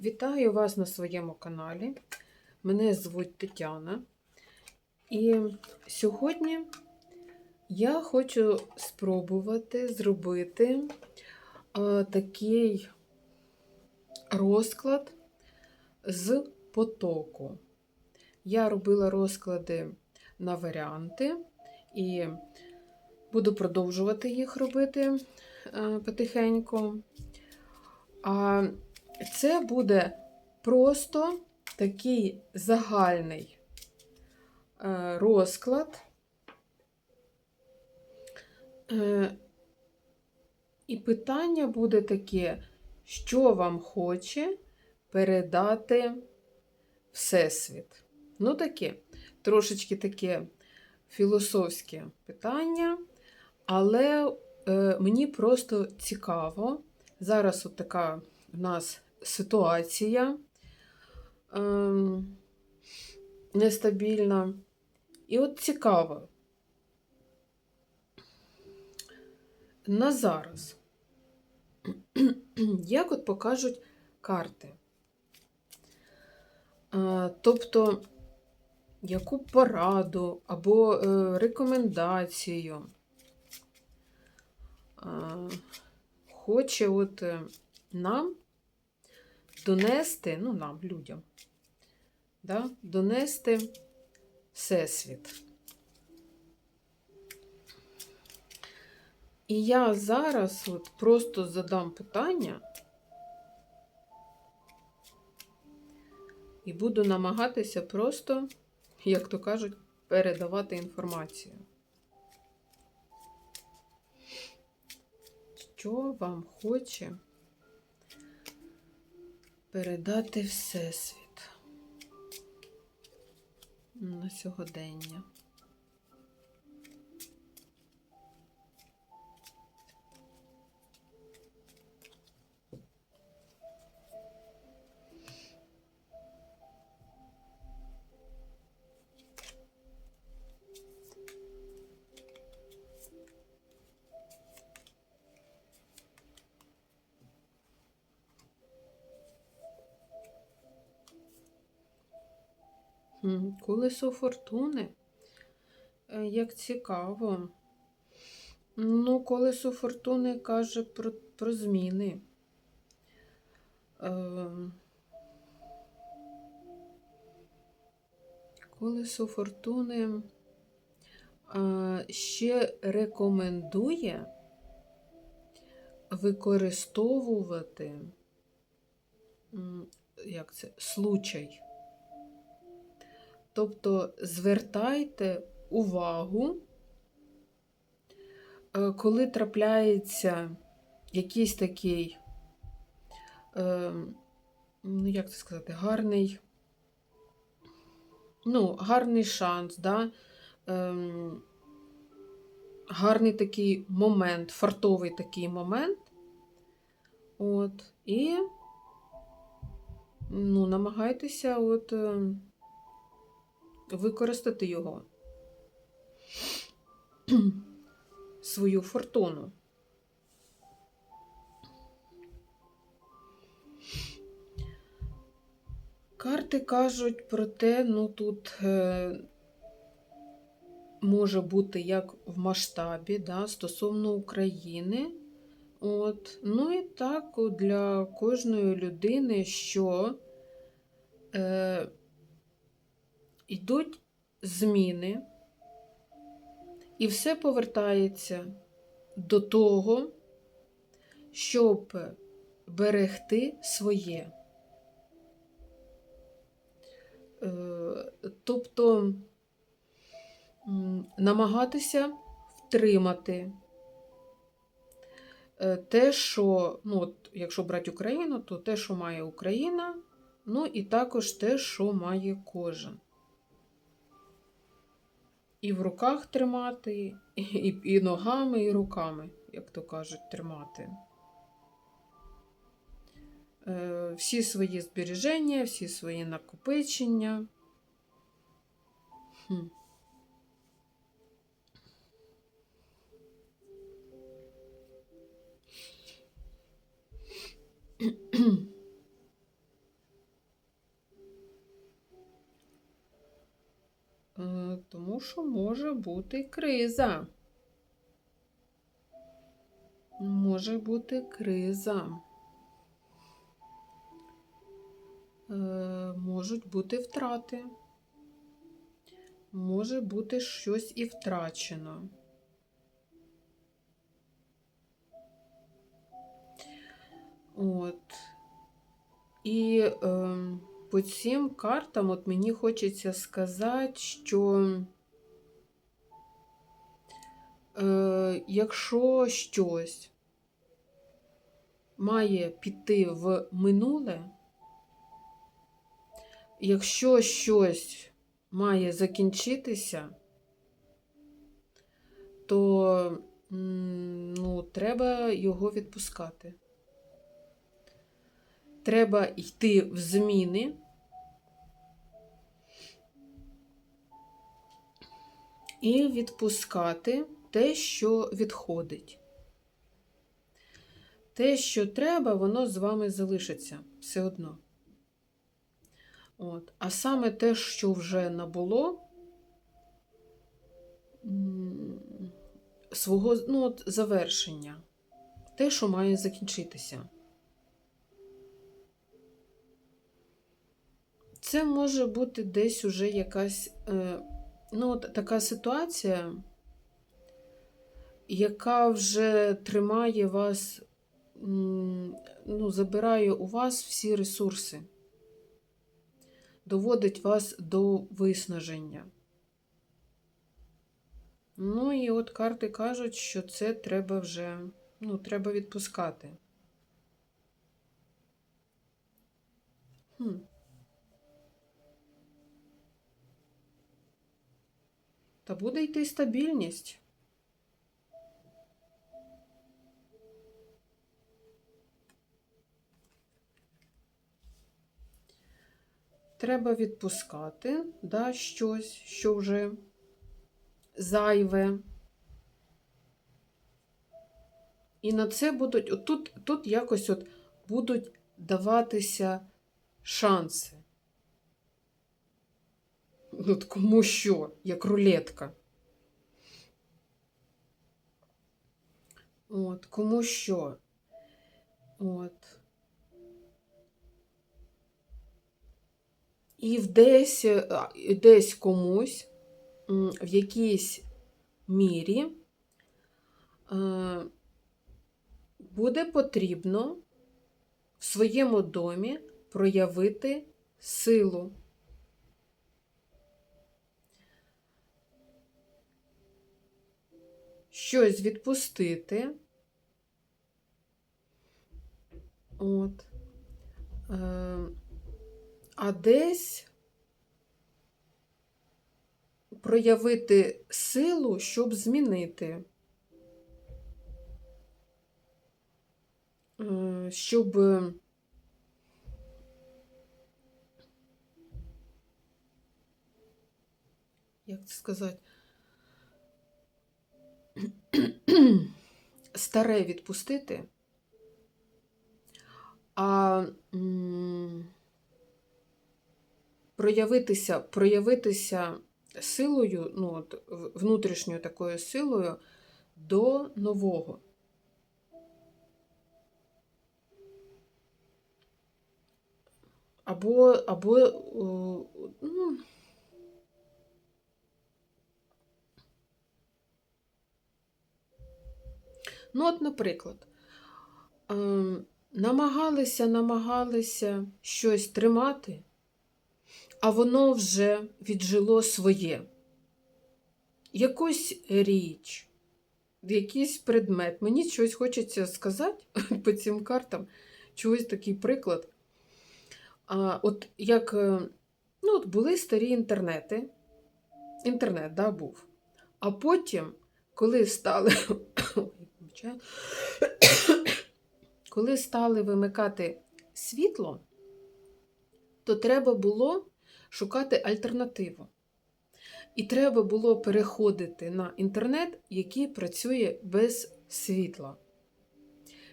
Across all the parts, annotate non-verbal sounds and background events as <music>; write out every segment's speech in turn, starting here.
Вітаю вас на своєму каналі. Мене звуть Тетяна. І сьогодні я хочу спробувати зробити е, такий розклад з потоку. Я робила розклади на варіанти і буду продовжувати їх робити е, потихеньку. А це буде просто такий загальний е, розклад. Е, І питання буде таке, що вам хоче передати Всесвіт. Ну, таке, трошечки таке філософське питання, але е, мені просто цікаво. Зараз от така в нас ситуація е, нестабільна. І от цікаво. На зараз. <clears throat> Як от покажуть карти? Е, тобто, яку пораду або е, рекомендацію е, хоче от е, нам донести, ну, нам, людям, да, донести Всесвіт. І я зараз от просто задам питання і буду намагатися просто, як то кажуть, передавати інформацію. Що вам хоче передати Всесвіт на сьогодення? Колесо фортуни. Е, Як цікаво. Ну, колесо фортуни каже про, про зміни. Е, Колесо фортуни е, ще рекомендує використовувати як це, случай. Тобто звертайте увагу, е, коли трапляється якийсь такий, е, ну, як це сказати, гарний, ну, гарний шанс, да? ем, гарний такий момент, фартовий такий момент. От, і ну, намагайтеся от. Використати його, <clears throat> свою фортуну. Карти кажуть про те, ну тут е, може бути як в масштабі да, стосовно України. От. Ну і так для кожної людини, що е, йдуть зміни, і все повертається до того, щоб берегти своє. Е, Тобто намагатися втримати е, те, що, ну, от, якщо брати Україну, то те, що має Україна, ну і також те, що має кожен. І в руках тримати, і, і, ногами, і руками, як то кажуть, тримати. Е, всі свої збереження, всі свої накопичення. Хм. Що може бути криза. Може бути криза. Е, можуть бути втрати. Може бути щось і втрачено. От. І е, по цим картам от мені хочеться сказати, що е, якщо щось має піти в минуле, якщо щось має закінчитися, то ну, треба його відпускати. Треба йти в зміни. І відпускати те, що відходить. Те, що треба, воно з вами залишиться все одно. От. А саме те, що вже набуло свого ну, от, завершення, те, що має закінчитися. Це може бути десь уже якась е, ну, от така ситуація, яка вже тримає вас, ну, забирає у вас всі ресурси, доводить вас до виснаження. Ну і от карти кажуть, що це треба вже, ну, треба відпускати. Хм. Та буде йти стабільність. Треба відпускати да, щось, що вже зайве. І на це будуть, от тут, тут якось от будуть даватися шанси. От кому що, як рулетка. От, кому що. От. І в десь, і десь комусь в якійсь мірі е, буде потрібно в своєму домі проявити силу. щось відпустити. От. Е, а десь проявити силу, щоб змінити. Е, щоб як це сказати? <clears throat> старе відпустити, а проявитися, проявитися силою, ну, от, внутрішньою такою силою до нового. Або, або ну, Ну, от, наприклад, ем, намагалися, намагалися щось тримати, а воно вже віджило своє. Якусь річ, якийсь предмет. Мені щось хочеться сказати <laughs> по цим картам, чогось такий приклад. А, От як е, ну, от були старі інтернети, інтернет да, був. А потім, коли стали <coughs> <coughs> Коли стали вимикати світло, то треба було шукати альтернативу. І треба було переходити на інтернет, який працює без світла.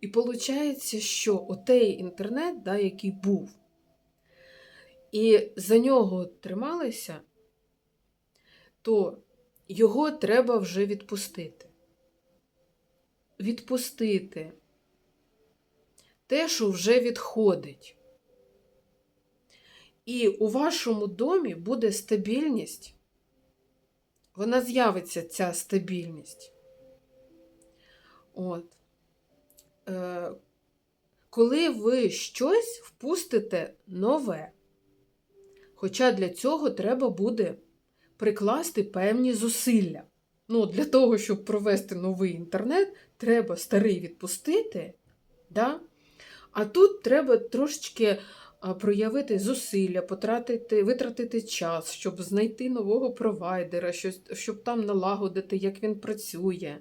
І виходить, що отей інтернет, да, який був, і за нього трималися, то його треба вже відпустити. Відпустити те, що вже відходить. І у вашому домі буде стабільність, вона з'явиться ця стабільність. От. Е, коли ви щось впустите нове. Хоча для цього треба буде прикласти певні зусилля. Ну, Для того, щоб провести новий інтернет, треба старий відпустити. Да? А тут треба трошечки проявити зусилля, потратити, витратити час, щоб знайти нового провайдера, щоб там налагодити, як він працює.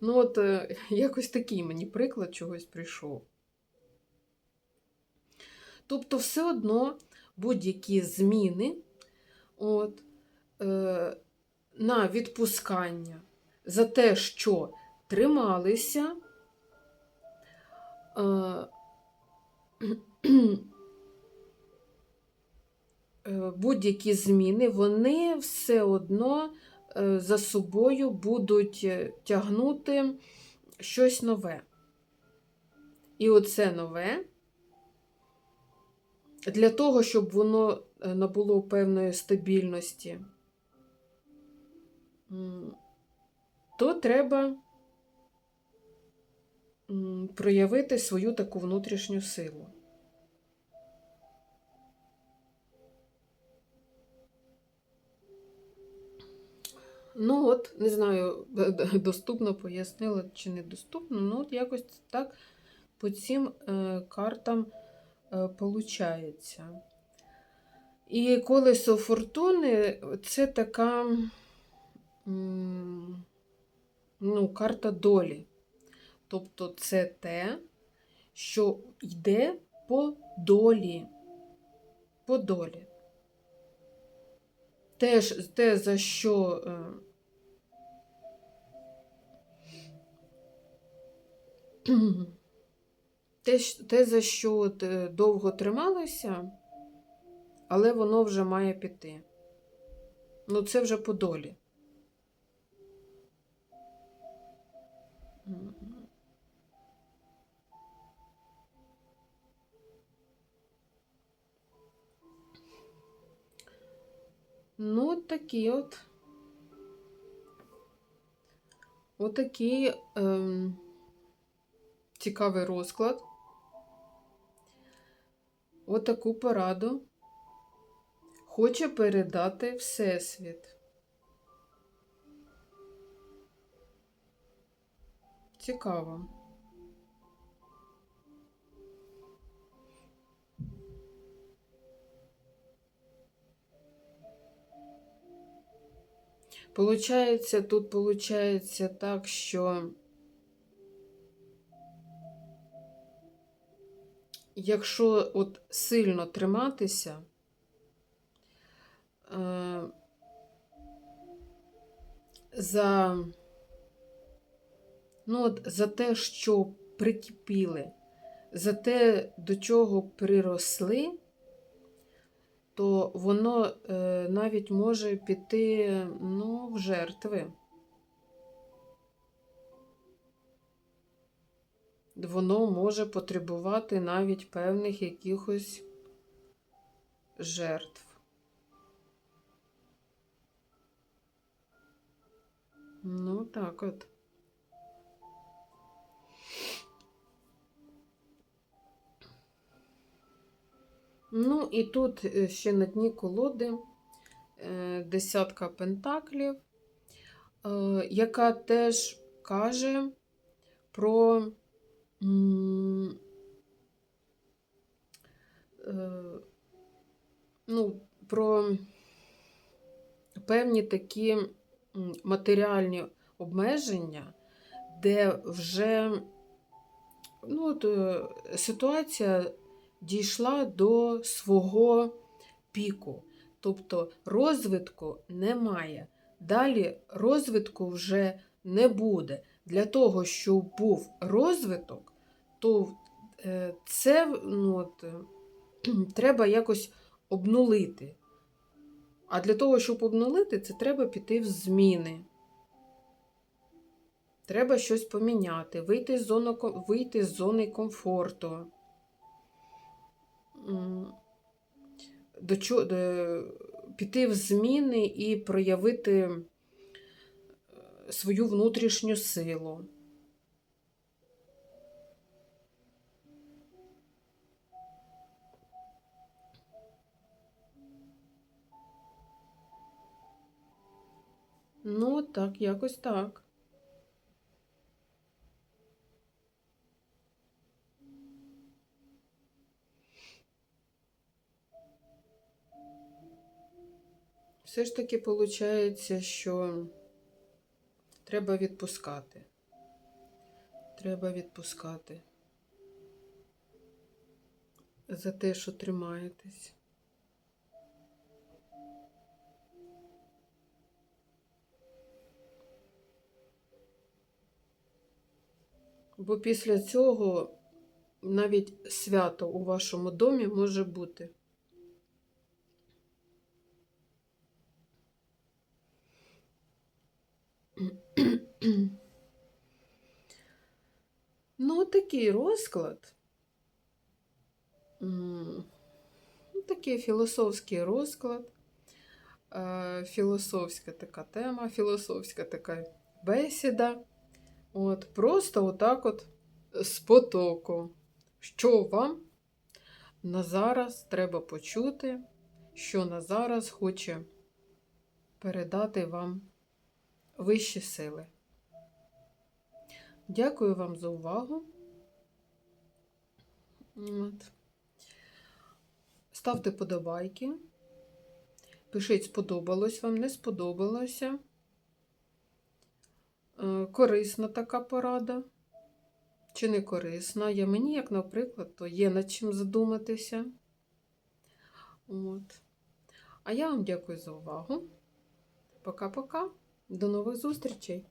Ну, от, е, <laughs> якось такий мені приклад чогось прийшов. Тобто, все одно будь-які зміни от, е, на відпускання за те, що трималися. Е, <clears throat> будь-які зміни, вони все одно е, за собою будуть е, тягнути щось нове. І оце нове, для того, щоб воно набуло певної стабільності, то треба проявити свою таку внутрішню силу. Ну, от, не знаю, <laughs> доступно пояснила чи недоступно, ну, от якось так по цим е, картам е, получається. І колесо фортуни це така ну, карта долі. Тобто це те, що йде по долі. По долі. Теж те, за що <clears throat> те, те, за що от е, довго трималося, але воно вже має піти. Ну, це вже по долі. Ну, от такі от. Отакий. Ем цікавий розклад. Отаку пораду хоче передати Всесвіт. Цікаво. Получається, тут получається так, що якщо от сильно триматися, е, за, ну от, за те, що прикипіли, за те, до чого приросли, то воно е, навіть може піти ну, в жертви. Воно може потребувати навіть певних якихось жертв. Ну, так от. Ну, і тут е, ще на дні колоди е, десятка пентаклів, е, яка теж каже про ну, про певні такі матеріальні обмеження, де вже ну, от, е, ситуація дійшла до свого піку. Тобто розвитку немає. Далі розвитку вже не буде. Для того, щоб був розвиток, то е, це ну, от, треба якось обнулити. А для того, щоб обнулити, це треба піти в зміни. Треба щось поміняти, вийти з зони, вийти з зони комфорту. До до, піти в зміни і проявити е, свою внутрішню силу. Ну, так, якось так. Все ж таки виходить, що треба відпускати. Треба відпускати за те, що тримаєтесь. Бо після цього навіть свято у вашому домі може бути. <clears throat> Ну, такий розклад. Такий філософський розклад, е, філософська така тема, філософська така бесіда. От, просто отак от з потоку. Що вам на зараз треба почути, що на зараз хоче передати вам вищі сили. Дякую вам за увагу. От. Ставте подобайки. Пишіть, сподобалось вам, не сподобалося. Е, Корисна така порада. Чи не корисна? Я мені, як, наприклад, то є над чим задуматися. От. А я вам дякую за увагу. Пока-пока. До нових зустрічей!